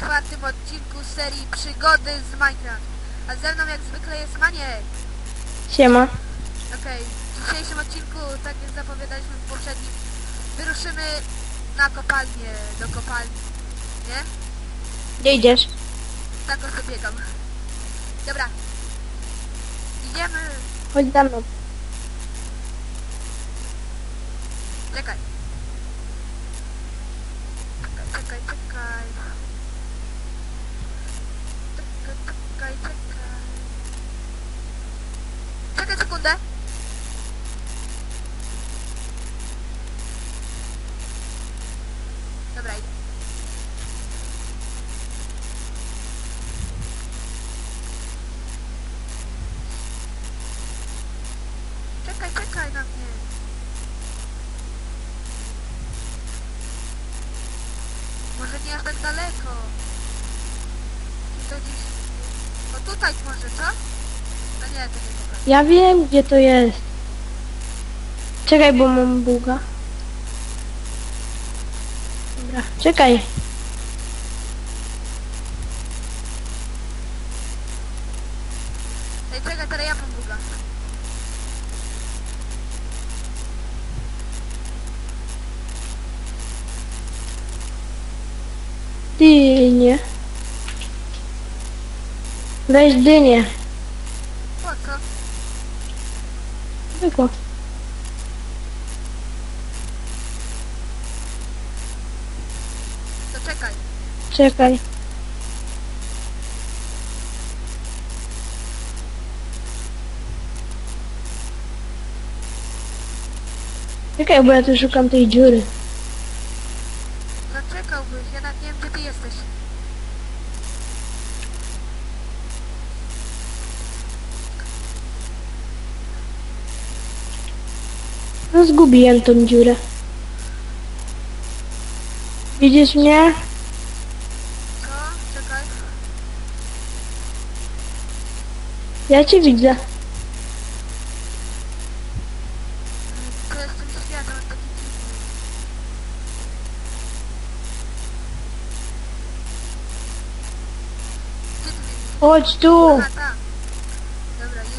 czwartym odcinku serii Przygody z Minecraft. A ze mną jak zwykle jest Maniek. Siema. Okej, w dzisiejszym odcinku, tak jak zapowiadaliśmy w poprzednim, wyruszymy na kopalnię, do kopalni. Nie? Gdzie idziesz? Tak oto biegam. Dobra. Idziemy. Chodź za mną. Czekaj, czekaj. Czekaj, Sekundę. Dobra, idę. Czekaj, czekaj na mnie. Może nie aż tak daleko. To gdzieś... O tutaj może, co? Nie, to nie dobra. Ja wiem, gdzie to jest. Czekaj, bo mam buga. Dobra, czekaj. Ej, czekaj, teraz ja mam buga. Dynie. Weź dynię. Po co? Zwykło. To czekaj. Czekaj. Czekaj, bo ja tu szukam tej dziury. No czekałbyś, ja nawet nie wiem, gdzie ty jesteś. No zgubiłem tą dziurę. Widzisz mnie? Co? Czekaj. Ja cię widzę. Chodź tu. A, tam. Dobra, już,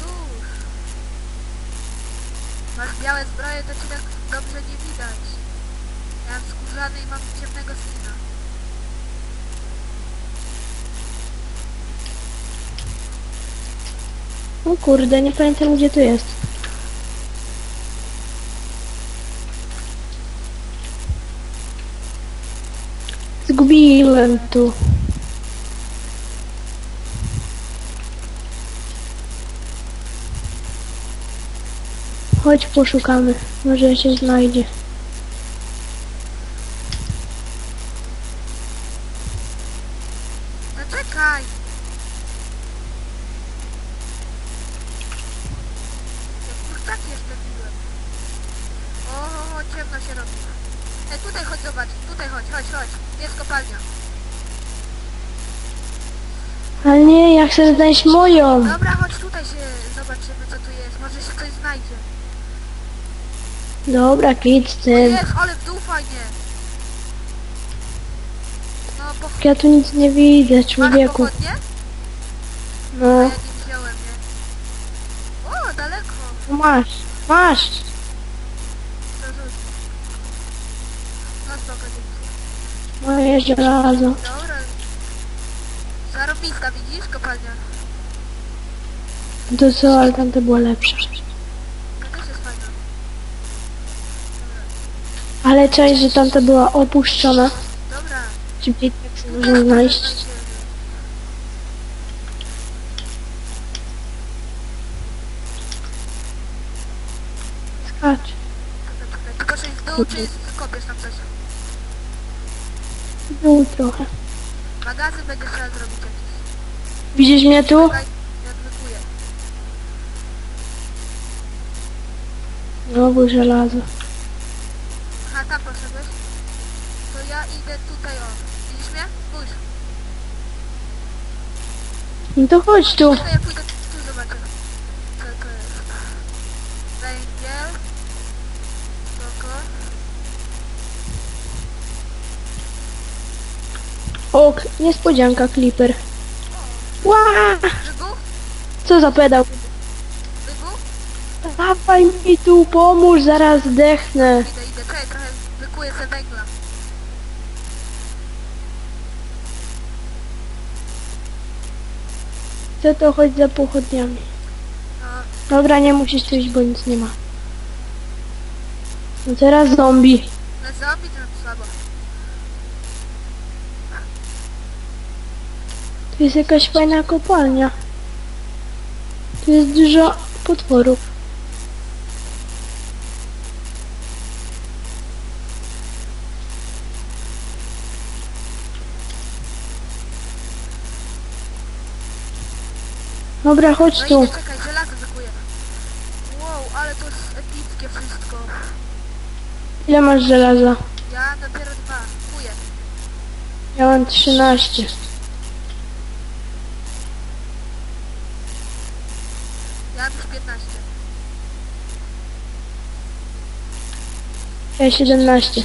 już. Masz białe zbroje, to ci tak dobrze nie widać. Ja mam skórzany i mam ciemnego skina. O kurde, nie pamiętam gdzie to jest. Zgubiłem tu. Chodź poszukamy, może się znajdzie. No czekaj! Ja kurczak jeszcze biłem. O, ciemno się robi. Ej, tutaj chodź zobacz, tutaj chodź, chodź, chodź. Jest kopalnia. Ale nie, ja chcę znaleźć moją. Dobra, chodź tutaj się zobaczymy co tu jest. Może się coś znajdzie. Dobra, kit z tym. Jest, ale w dół fajnie. No, bo Ja tu nic nie widzę, masz człowieku. pochodnie? A No, ja nie wziąłem, nie? O, daleko. masz, masz. To rzuć. No spoko, dzięki. Moje żelazo. Dobra. Zarobista, widzisz, kopalnia? To co, ale tamte było lepsze. To też jest fajna. Ale cześć, że tamta była opuszczona. Dobra. Szybciej tak można znaleźć. Skacz. Tylko że w dół, czy skopiesz tam coś? Dół trochę. Magazyn będzie trzeba zrobić jakiś. Widzisz mnie tu? Znowu żelazo. Aha, tam poszedłeś? To ja idę tutaj, o. Widzisz mnie? Spójrz. No to chodź tu. To ja pójdę tu zobaczę. Węgiel. Spoko. Niespodzianka, Clipper. Ła! Wybuch? Co za pedał? Wybuch? Dawaj mi tu, pomóż, zaraz zdechnę. Idę, idę, czekaj, trochę wykuję sobie węgla. Chcę to chodź za pochodniami. Dobra, nie musisz tu iść, bo nic nie ma. No teraz zombie. na zombie to słabo. Tu jest jakaś fajna kopalnia. Tu jest dużo potworów. Dobra, chodź No tu. idę, czekaj, żelazo wykuję. Wow, ale to jest epickie wszystko. Ile masz żelaza? Ja dopiero dwa, kuję. Ja mam 13. Ja już 15. Ja 17.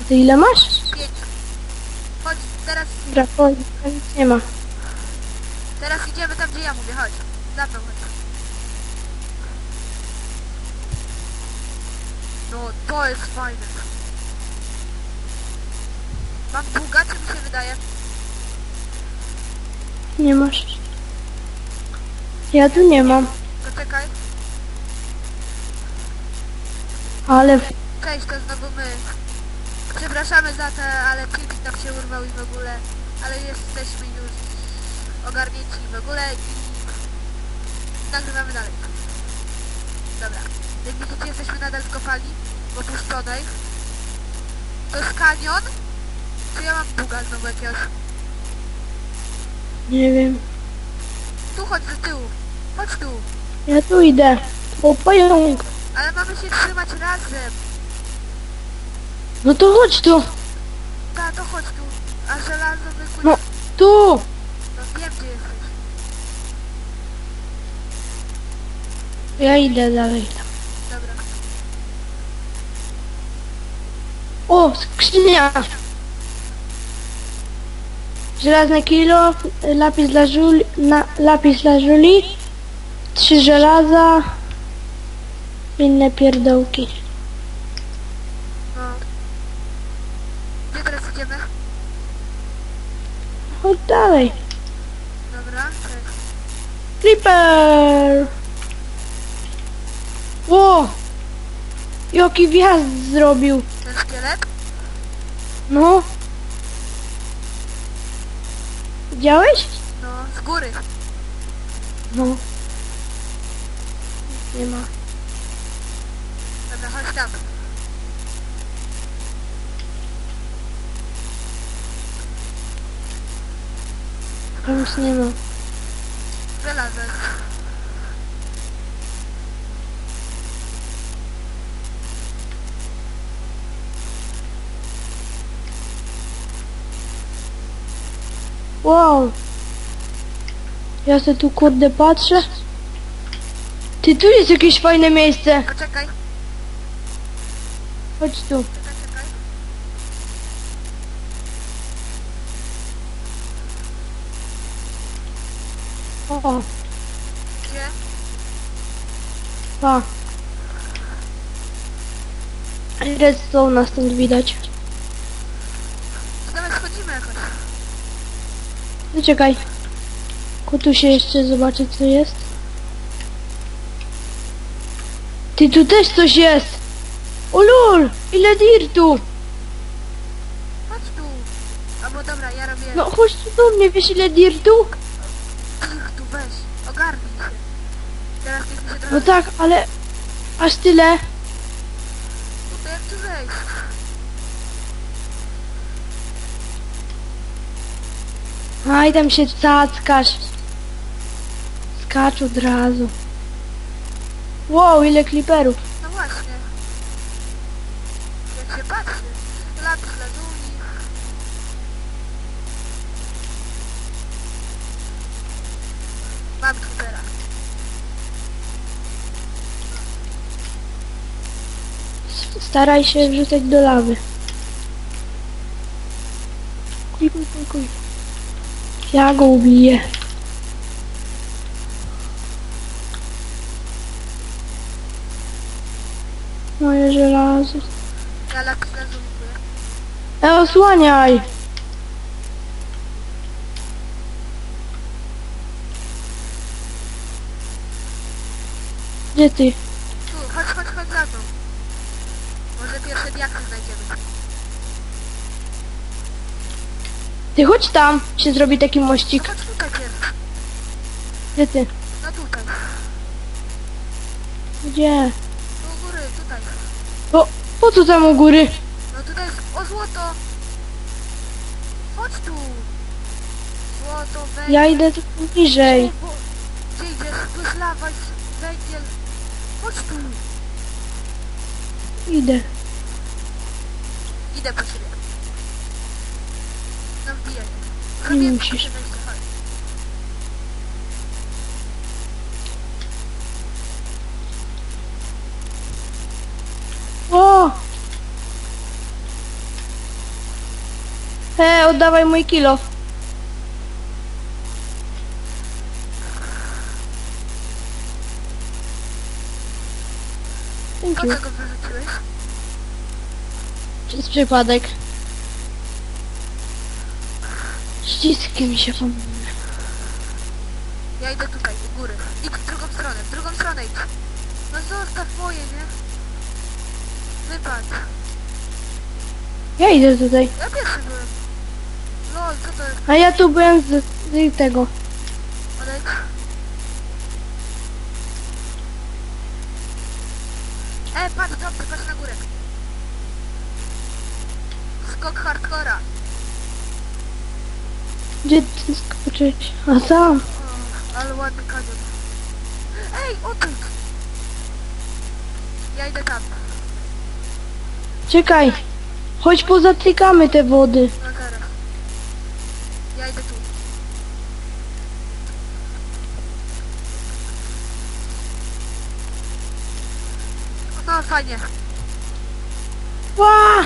A ty ile masz? 5. Chodź, teraz, Dobra, chodź, tam nic nie ma. Teraz idziemy tam, gdzie ja mówię, chodź. Za mną chodź. No, to jest fajne. Mam długa, czy mi się wydaje? Nie masz. Ja tu nie mam. To czekaj. Ale Cześć, to znowu my. Przepraszamy za te, ale filmik nam się urwał i w ogóle, ale jesteśmy już ogarnięci w ogóle i nagrywamy dalej. Dobra. Jak widzicie, jesteśmy nadal w kopalni opuszczonej. To jest kanion? Czy ja mam buga znowu jakiegoś? nie wiem. Tu chodź do tyłu. Chodź tu. Ja tu idę. O, pająk. Ale mamy się trzymać razem. No to chodź tu. Ta, to chodź tu. A żelazo wykuć. No, tu. no wiem gdzie jesteś. Ja idę dalej. Dobra. O, skrzynia. Żelazne kilo, lapis dla żuli, na, lapis dla żuli, trzy żelaza, inne pierdołki. No. Gdzie teraz idziemy? Chodź dalej. Dobra, cześć. Creeper! Ło! Jaki wjazd zrobił. Ten szkielet? No. Widziałeś? No, z góry. No. Nie ma. Dobra, chodź tam. Tam już nie ma. Żelazo Wow. Ja se tu kurde patrzę. Ty, tu jest jakieś fajne miejsce. Poczekaj. Chodź tu. Czekaj, czekaj. O, Gdzie? pa. Redstone stąd widać. Zaczekaj. Tu się jeszcze zobaczyć co jest. Ty, tu też coś jest. O lul, ile dirtu. Chodź tu. Albo dobra, ja robię... No chodź tu do mnie, wiesz ile dirtu? Ich tu weź. Ogarnij się. Teraz niech mi się trochę... No tak, ale aż tyle. No to jak tu wejść? Aj, tam się cackasz. Skacz od razu. Wow, ile kliperów. No właśnie. Jak się patrzy. Lapis lazuli. Mam Twittera. Staraj się wrzucać do lawy. Ja go ubiję. Moje żelazo. Kupuję. E, osłaniaj! Gdzie ty? Tu, chodź, chodź, chodź za mną. Może pierwsze diakty znajdziemy. Ty chodź tam, się zrobi taki mościk. Gdzie ty? No tutaj. Gdzie? U góry, tutaj. O, po co tam u góry? No tutaj. O, złoto! Chodź tu! Złoto, węgiel... Ja idę tu niżej. Bo- Gdzie idziesz? Tu jest lawa, węgiel. Chodź tu! Idę. Idę po ciebie. Nie Zrobię musisz. chodź. O! He, oddawaj mój kilo. Thank Po you. co go wyrzuciłeś? Przez przypadek. Ściski mi się pomyliły. Ja idę tutaj, u góry. Idź w drugą stronę, w drugą stronę idź. No zostaw moje, nie? Wypadł. Ja idę tutaj. Ja pierwszy byłem. Lol, co to jest? A ja tu byłem z, z tego. Odejdź. E, patrz, dobrze, patrz na górę. Skok hardcora. Gdzie ty skoczyć? A tam. O, ale ładny kanion. Ej, odejdź! Ja idę tam. Czekaj. Chodź pozatykamy te wody. Zaraz. Ja idę tu. No fajnie. Ła!